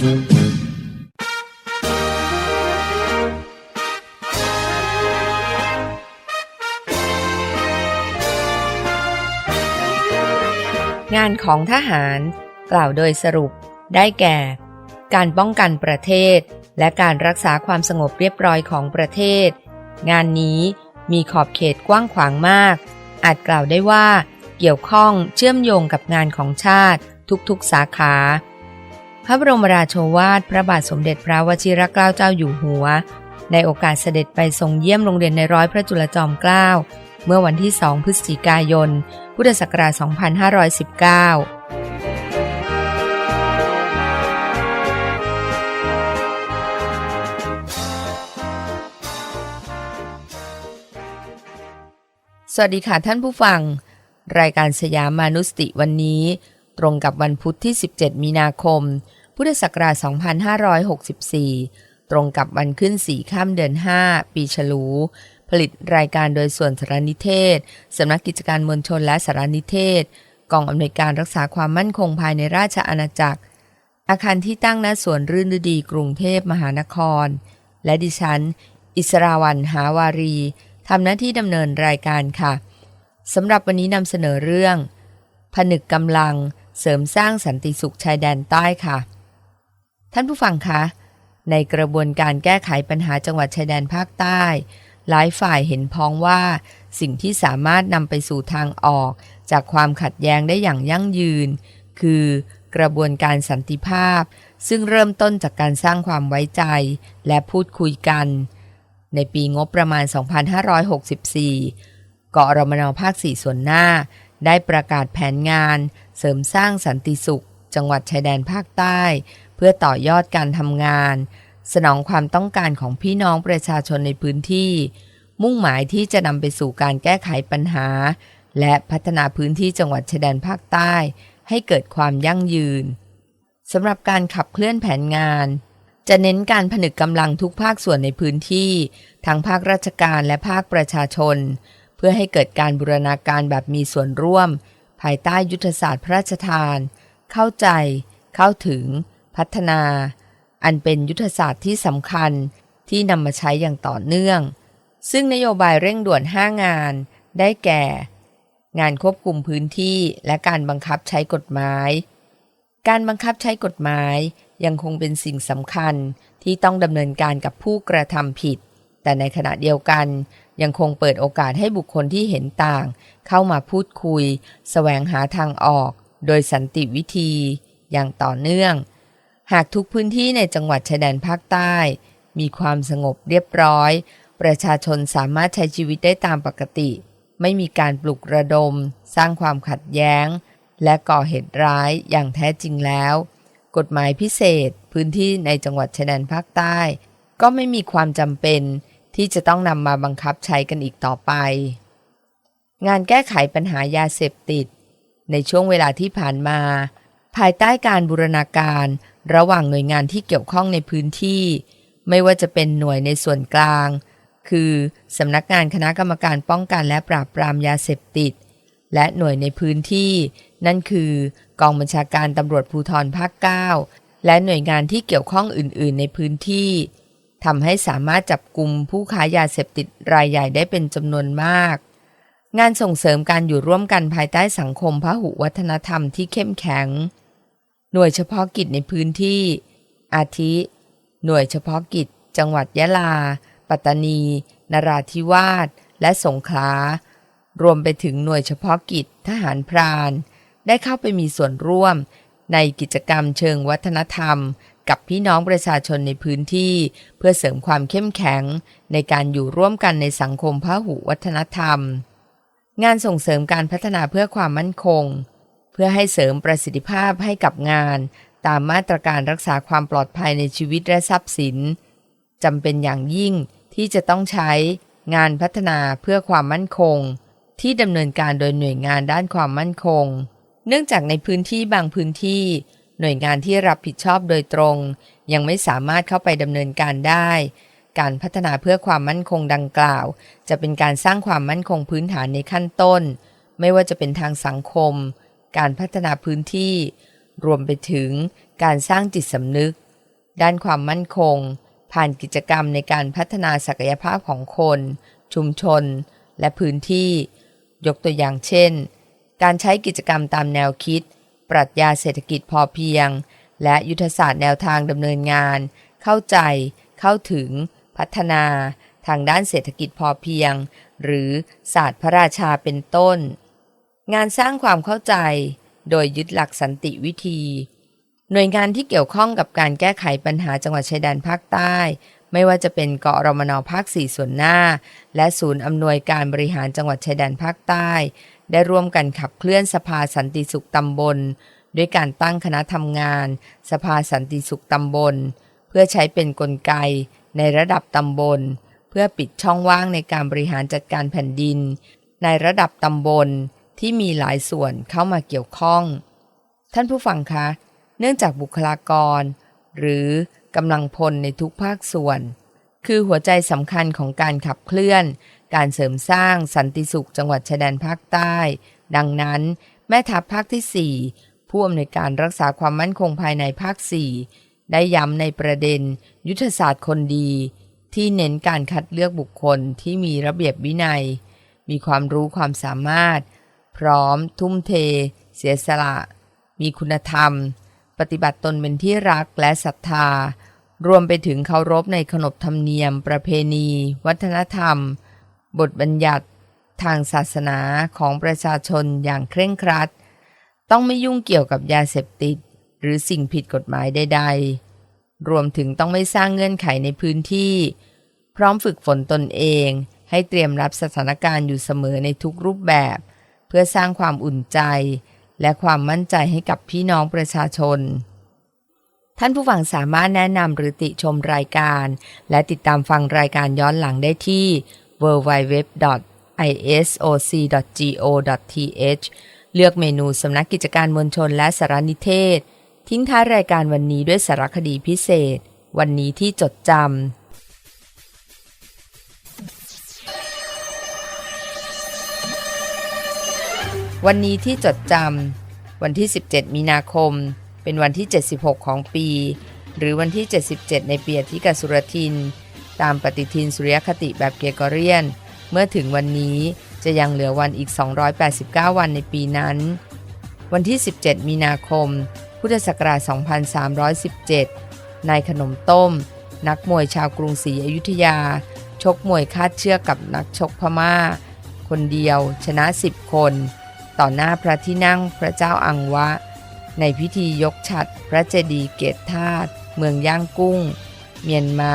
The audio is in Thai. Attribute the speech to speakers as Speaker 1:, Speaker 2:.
Speaker 1: งานของทหารกล่าวโดยสรุปได้แก่ การป้องกันประเทศ และการรักษาความสงบเรียบร้อยของประเทศ งานนี้มีขอบเขตกว้างขวางมาก อาจกล่าวได้ว่า เกี่ยวข้องเชื่อมโยงกับงานของชาติทุกๆสาขา พระบรมราโชวาท พระบาทสมเด็จพระวชิรเกล้าเจ้าอยู่หัว ในโอกาสเสด็จไปทรงเยี่ยมโรงเรียนในร้อยพระจุลจอมเกล้า เมื่อวันที่ 2 พฤศจิกายน พุทธศักราช 2519สวัสดีค่ะท่านผู้ฟัง รายการสยามมานุสติวันนี้ ตรงกับวันพุธที่ 17 มีนาคม พุทธศักราช 2564 ตรงกับวันขึ้นสี่ข้ามเดือน 5 ปีฉลู ผลิตรายการโดยส่วนสารนิเทศ สำนักกิจการมวลชนและสารนิเทศ กองอำนวยการรักษาความมั่นคงภายในราชอาณาจักร อาคารที่ตั้งณสวนรื่นฤดีกรุงเทพมหานคร และดิฉัน อิสราวันหาวารีทำหน้าที่ดำเนินรายการค่ะสำหรับวันนี้นำเสนอเรื่อง ผนึกกำลัง เสริมสร้างสันติสุขชายแดนใต้ค่ะ ท่านผู้ฟังคะในกระบวนการแก้ไขปัญหาจังหวัดชายแดนภาคใต้ หลายฝ่ายเห็นพ้องว่าสิ่งที่สามารถนำไปสู่ทางออก จากความขัดแย้งได้อย่างยั่งยืน คือกระบวนการสันติภาพ ซึ่งเริ่มต้นจากการสร้างความไว้ใจ และพูดคุยกัน ในปีงบประมาณ 2564กอรมนภาค 4 ส่วนหน้า ได้ประกาศแผนงานเสริมสร้างสันติสุข จังหวัดชายแดนภาคใต้ เพื่อต่อยอดการทำงาน สนองความต้องการของพี่น้องประชาชนในพื้นที่ มุ่งหมายที่จะนำไปสู่การแก้ไขปัญหา และพัฒนาพื้นที่จังหวัดชายแดนภาคใต้ ให้เกิดความยั่งยืนสำหรับการขับเคลื่อนแผนงาน จะเน้นการผนึกกำลังทุกภาคส่วนในพื้นที่ ทั้งภาคราชการและภาคประชาชน พื่อให้เกิดการบูรณาการแบบมีส่วนร่วม ภายใต้ยุทธศาสตร์พระราชทาน เข้าใจ เข้าถึง พัฒนา อันเป็นยุทธศาสตร์ที่สำคัญที่นำมาใช้อย่างต่อเนื่อง ซึ่งนโยบายเร่งด่วน 5 งาน ได้แก่ งานควบคุมพื้นที่และการบังคับใช้กฎหมาย การบังคับใช้กฎหมายยังคงเป็นสิ่งสำคัญที่ต้องดำเนินการกับผู้กระทำผิด แต่ในขณะเดียวกัน ยังคงเปิดโอกาสให้บุคคลที่เห็นต่าง เข้ามาพูดคุยแสวงหาทางออก โดยสันติวิธี อย่างต่อเนื่อง หากทุกพื้นที่ในจังหวัดชายแดนภาคใต้ มีความสงบเรียบร้อย ประชาชนสามารถใช้ชีวิตได้ตามปกติ ไม่มีการปลุกระดม สร้างความขัดแย้ง และก่อเหตุร้ายอย่างแท้จริงแล้ว กฎหมายพิเศษพื้นที่ในจังหวัดชายแดนภาคใต้ ก็ไม่มีความจำเป็น ที่จะต้องนำมาบังคับใช้กันอีกต่อไป งานแก้ไขปัญหายาเสพติด ในช่วงเวลาที่ผ่านมา ภายใต้การบูรณาการระหว่างหน่วยงานที่เกี่ยวข้องในพื้นที่ ไม่ว่าจะเป็นหน่วยในส่วนกลาง คือสำนักงานคณะกรรมการป้องกันและปราบปรามยาเสพติด และหน่วยในพื้นที่ นั่นคือกองบัญชาการตำรวจภูธรภาค 9 และหน่วยงานที่เกี่ยวข้องอื่น ๆ ในพื้นที่ ทำให้สามารถจับกลุ่มผู้ค้ายาเสพติดรายใหญ่ได้เป็นจำนวนมาก งานส่งเสริมการอยู่ร่วมกันภายใต้สังคมพหุวัฒนธรรมที่เข้มแข็ง หน่วยเฉพาะกิจในพื้นที่ อาทิ หน่วยเฉพาะกิจ จังหวัดยะลา ปัตตานี นราธิวาส และสงขลา รวมไปถึงหน่วยเฉพาะกิจทหารพราน ได้เข้าไปมีส่วนร่วม ในกิจกรรมเชิงวัฒนธรรม กับพี่น้องประชาชนในพื้นที่ เพื่อเสริมความเข้มแข็ง ในการอยู่ร่วมกันในสังคมพหุวัฒนธรรม งานส่งเสริมการพัฒนาเพื่อความมั่นคง เพื่อให้เสริมประสิทธิภาพให้กับงาน ตามมาตรการรักษาความปลอดภัยในชีวิตและทรัพย์สินจำเป็นอย่างยิ่งที่จะต้องใช้งานพัฒนาเพื่อความมั่นคง ที่ดำเนินการโดยหน่วยงานด้านความมั่นคง เนื่องจากในพื้นที่บางพื้นที่ หน่วยงานที่รับผิดชอบโดยตรง ยังไม่สามารถเข้าไปดำเนินการได้ การพัฒนาเพื่อความมั่นคงดังกล่าว จะเป็นการสร้างความมั่นคงพื้นฐานในขั้นต้น ไม่ว่าจะเป็นทางสังคม การพัฒนาพื้นที่ รวมไปถึงการสร้างจิตสำนึก ด้านความมั่นคง ผ่านกิจกรรมในการพัฒนาศักยภาพของคน ชุมชน และพื้นที่ ยกตัวอย่างเช่น การใช้กิจกรรมตามแนวคิด ปรัชญาเศรษฐกิจพอเพียง และยุทธศาสตร์แนวทางดำเนินงาน เข้าใจ เข้าถึง พัฒนา ทางด้านเศรษฐกิจพอเพียง หรือศาสตร์พระราชาเป็นต้น งานสร้างความเข้าใจ โดยยึดหลักสันติวิธี หน่วยงานที่เกี่ยวข้องกับการแก้ไขปัญหาจังหวัดชายแดนภาคใต้ไม่ว่าจะเป็นเกอรมนภาค 4 ส่วนหน้า และศูนย์อำนวยการบริหารจังหวัดชายแดนภาคใต้ ได้ร่วมกันขับเคลื่อนสภาสันติสุขตำบล ด้วยการตั้งคณะทำงาน สภาสันติสุขตำบล เพื่อใช้เป็นนกลไกในระดับตำบล เพื่อปิดช่องว่างในการบริหารจัดการแผ่นดิน ในระดับตำบลที่มีหลายส่วนเข้ามาเกี่ยวข้อง ท่านผู้ฟังคะ เนื่องจากบุคลากร หรือกำลังพลในทุกภาคส่วน คือหัวใจสำคัญของการขับเคลื่อน การเสริมสร้างสันติสุขจังหวัดชายแดนภาคใต้ ดังนั้น แม่ทัพภาคที่ 4 ผู้อำนวยการรักษาความมั่นคงภายในภาค 4 ได้ย้ำในประเด็น ยุทธศาสตร์คนดี ที่เน้นการคัดเลือกบุคคลที่มีระเบียบวินัย มีความรู้ความสามารถ พร้อม ทุ่มเท เสียสละ มีคุณธรรม ปฏิบัติตนเป็นที่รักและศรัทธารวมไปถึงเคารพในขนบธรรมเนียม ประเพณี วัฒนธรรม บทบัญญัติทางศาสนาของประชาชนอย่างเคร่งครัด ต้องไม่ยุ่งเกี่ยวกับยาเสพติด หรือสิ่งผิดกฎหมายใด ๆ รวมถึงต้องไม่สร้างเงื่อนไขในพื้นที่ พร้อมฝึกฝนตนเอง ให้เตรียมรับสถานการณ์อยู่เสมอในทุกรูปแบบ เพื่อสร้างความอุ่นใจ และความมั่นใจให้กับพี่น้องประชาชนท่านผู้ฟังสามารถแนะนำหรือติชมรายการ และติดตามฟังรายการย้อนหลังได้ที่ www.isoc.go.th เลือกเมนูสำนักกิจการมวลชนและสารนิเทศ ทิ้งท้ายรายการวันนี้ด้วยสารคดีพิเศษ วันนี้ที่จดจำวันนี้ที่จดจำวันที่ 17 มีนาคม เป็นวันที่ 76 ของปี หรือวันที่ 77 ในปีอธิกาสุรทิน ตามปฏิทินสุริยคติแบบเกกอเรียน เมื่อถึงวันนี้จะยังเหลือวันอีก 289 วันในปีนั้น วันที่ 17 มีนาคม พุทธศักราช 2317 นายขนมต้ม นักมวยชาวกรุงศรีอยุธยา ชกมวยคาดเชือกกับนักชกพม่า คนเดียวชนะ 10 คน ต่อหน้าพระที่นั่งพระเจ้าอังวะ ในพิธียกฉัดพระเจดีย์เกตธาตุเมืองย่างกุ้ง เมียนมา